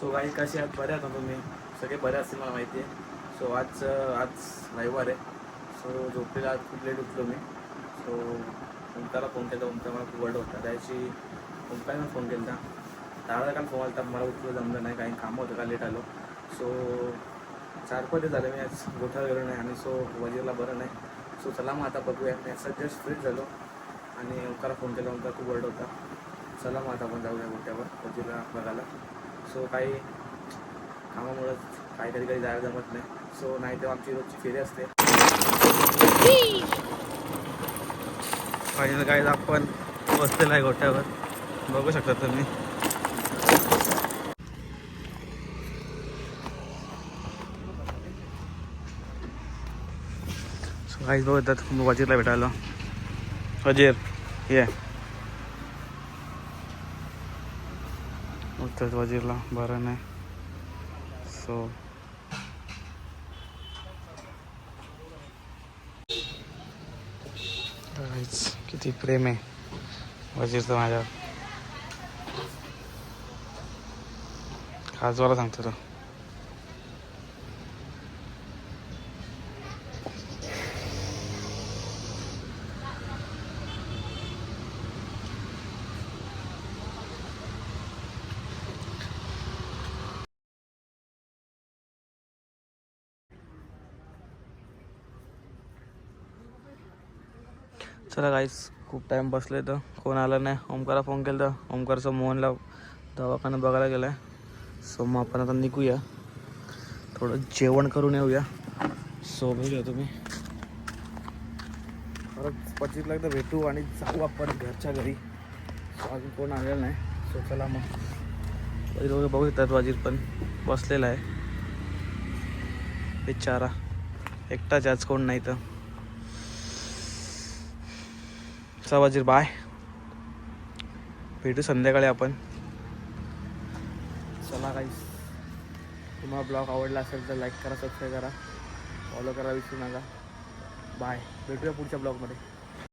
So काही कसे आहात? बरे आहात ना तुम्ही? सगळे बरे असतील मला माहिती आहे. सो आज आज रविवार आहे. सो झोपलेला आज खूप लेट उठलो मी. सो ओंकाला फोन केला. ओंकार मला खूप वर्ड होता. त्याची ओंकारने फोन केला दादा काल फोन आला मला उठलो जमलं नाही. काही कामं होतं का? लेट आलो. सो चार पाच झाले मी आज. गोठा गेलो नाही. आणि सो वजीरला बरं नाही. सो चला मग आता बघूया. मी असं जस्ट फ्रीज झालो. आणि ओंकाला फोन केला. ओंकार खूप वर्ड होता. चला मग आता आपण जाऊया गोठ्यावर. वजीरला बघायला. सो काही कामामुळेच काही कधी कधी जायला जमत नाही. सो नाही तेव्हा आमची रोजची फेरी असते. फायनल गाईज आपण बसलेला आहे गोट्यावर. बघू शकता तुम्ही. सो गाईज बघतात वजीरला भेटायला. वजीर ये. उत्तर वजीरला बरं नाही. सो किती प्रेम आहे. वजीरचं माझ्यावर. खासवाला सांगतो तो. चला काहीच खूप टाईम बसले तर कोण आलं नाही? ओमकारा फोन केला तर ओमकारचं मोहनला दवाखाना बघायला गेला आहे सो मग आपण आता निघूया. थोडं जेवण करून येऊया. सो बघूया तुम्ही. परत पचितला एकदा भेटू आणि जाऊ आपण घरच्या घरी. सो अजून कोण आलेलं नाही. सो चला मग. वजीर वगैरे बघू येतात वाजीर पण. बसलेला आहे. बिचारा. एकटाच आज कोण नाही तर. सहा वाजेर बाय. भेटू संध्याकाळी आपण. चला काही तुम्हाला ब्लॉग आवडला असेल तर लाईक करा सबस्क्राईब करा. फॉलो करा विसरू नका. बाय भेटूया पुढच्या ब्लॉगमध्ये.